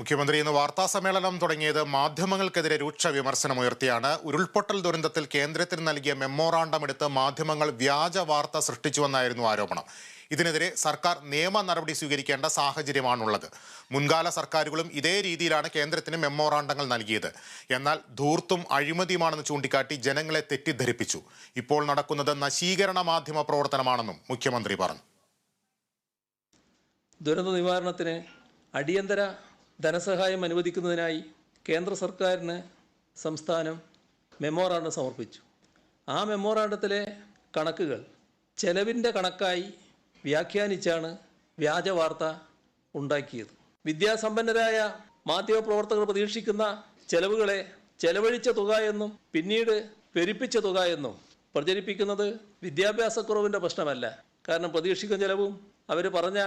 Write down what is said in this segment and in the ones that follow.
മുഖ്യമന്ത്രി ഇന്ന് വാർത്താ സമ്മേളനം തുടങ്ങിയത് മാധ്യമങ്ങൾക്കെതിരെ രൂക്ഷ വിമർശനമുയർത്തിയാണ് ഉരുൾപൊട്ടൽ ദുരന്തത്തിൽ കേന്ദ്രത്തിന് നൽകിയ മെമ്മോറാണ്ടം എടുത്ത് മാധ്യമങ്ങൾ വ്യാജ വാർത്ത സൃഷ്ടിച്ചുവെന്നായിരുന്നു ആരോപണം. ഇതിനെതിരെ സർക്കാർ നിയമ നടപടി സ്വീകരിക്കേണ്ട സാഹചര്യമാണുള്ളത്. മുൻകാല സർക്കാരുകളും ഇതേ രീതിയിലാണ് കേന്ദ്രത്തിന് മെമ്മോറാണ്ടങ്ങൾ നൽകിയത്. എന്നാൽ ധൂർത്തും അഴിമതിയുമാണെന്ന് ചൂണ്ടിക്കാട്ടി ജനങ്ങളെ തെറ്റിദ്ധരിപ്പിച്ചു. ഇപ്പോൾ നടക്കുന്നത് നശീകരണ മാധ്യമ പ്രവർത്തനമാണെന്നും മുഖ്യമന്ത്രി പറഞ്ഞു. ദുരന്ത നിവാരണത്തിന് അടിയന്തര ധനസഹായം അനുവദിക്കുന്നതിനായി കേന്ദ്ര സർക്കാരിന് സംസ്ഥാനം മെമ്മോറാണ്ടം സമർപ്പിച്ചു. ആ മെമ്മോറാണ്ടത്തിലെ കണക്കുകൾ ചെലവിന്റെ കണക്കായി വ്യാഖ്യാനിച്ചാണ് വ്യാജ വാർത്ത ഉണ്ടാക്കിയത്. വിദ്യാസമ്പന്നരായ മാധ്യമപ്രവർത്തകർ പ്രതീക്ഷിക്കുന്ന ചെലവുകളെ ചെലവഴിച്ച തുക എന്നും പിന്നീട് പെരുപ്പിച്ച തുക എന്നും പ്രചരിപ്പിക്കുന്നത് വിദ്യാഭ്യാസക്കുറവിന്റെ പ്രശ്നമല്ല. കാരണം പ്രതീക്ഷിക്കുന്ന ചെലവും അവർ പറഞ്ഞ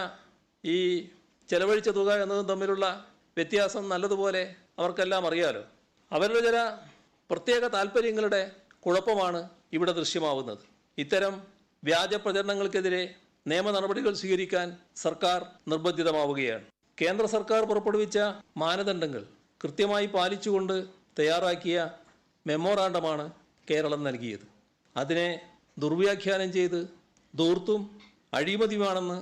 ഈ ചെലവഴിച്ച തുക എന്നതും തമ്മിലുള്ള വ്യത്യാസം നല്ലതുപോലെ അവർക്കെല്ലാം അറിയാലോ. അവരുടെ ചില പ്രത്യേക താല്പര്യങ്ങളുടെ കുഴപ്പമാണ് ഇവിടെ ദൃശ്യമാവുന്നത്. ഇത്തരം വ്യാജ പ്രചരണങ്ങൾക്കെതിരെ നിയമ നടപടികൾ സ്വീകരിക്കാൻ സർക്കാർ നിർബന്ധിതമാവുകയാണ്. കേന്ദ്ര സർക്കാർ പുറപ്പെടുവിച്ച മാനദണ്ഡങ്ങൾ കൃത്യമായി പാലിച്ചുകൊണ്ട് തയ്യാറാക്കിയ മെമ്മോറാണ്ടമാണ് കേരളം നൽകിയത്. അതിനെ ദുർവ്യാഖ്യാനം ചെയ്ത് ദൂർത്തും അഴിമതിയുമാണെന്ന്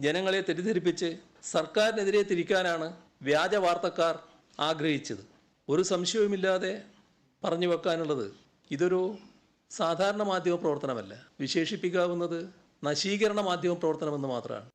ജനങ്ങളെ തെറ്റിദ്ധരിപ്പിച്ച് സർക്കാരിനെതിരെ തിരിക്കാനാണ് വ്യാജ വാർത്തക്കാർ ആഗ്രഹിച്ചത്. ഒരു സംശയവുമില്ലാതെ പറഞ്ഞു വെക്കാനുള്ളത് ഇതൊരു സാധാരണ മാധ്യമ പ്രവർത്തനമല്ല വിശേഷിപ്പിക്കാവുന്നത് നശീകരണ മാധ്യമ പ്രവർത്തനമെന്ന് മാത്രമാണ്.